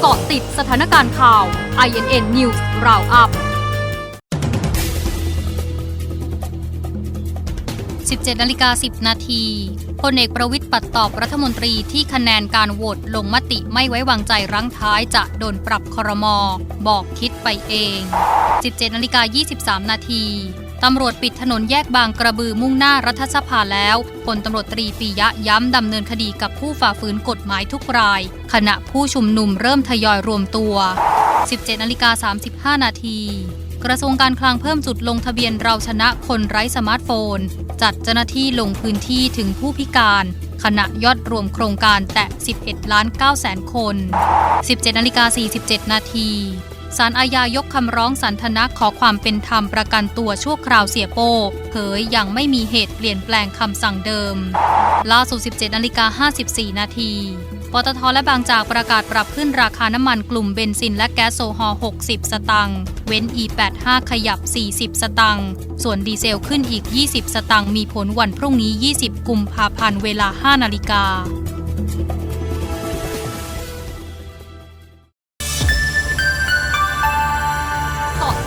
เกาะติดสถานการณ์ข่าว INN News Roundup 17นาฬิกา10 นาทีพลเอกประวิทย์ปัดตอบรัฐมนตรีที่คะแนนการโหวตลงมติไม่ไว้วางใจรั้งท้ายจะโดนปรับครมอบอกคิดไปเอง 17นาฬิกา23 นาที ตำรวจปิดถนนแยกบางกระบือมุ่งหน้ารัฐสภาแล้วพลตำรวจตรีปียะย้ำดำเนินคดีกับผู้ฝ่าฝืนกฎหมายทุกราย ขณะผู้ชุมนุมเริ่มทยอยรวมตัว 17นาฬิกา35 นาทีกระทรวงการคลังเพิ่มจุดลงทะเบียนเราชนะคนไร้สมาร์ทโฟน จัดเจ้าหน้าที่ลงพื้นที่ถึงผู้พิการ ขณะยอดรวมโครงการแตะ 11 ล้าน9แสนคน 17นาฬิกา47 นาที ศาลอาญายกคำร้องสันทนะขอความเป็นธรรมประกันตัวชั่วคราวเสียโป้เผยยังไม่มีเหตุเปลี่ยนแปลงคำสั่งเดิม ล่าสุด 17นาฬิกา54 นาทีปตทและบางจากประกาศปรับขึ้นราคาน้ำมันกลุ่มเบนซินและแก๊สโซฮอล์60 สตังค์ เว้น E85 ขยับ 40 สตังค์ ส่วนดีเซลขึ้นอีก 20 สตังค์ มีผลวันพรุ่งนี้ 20 กุมภาพันธ์ เวลา 5 นาฬิกา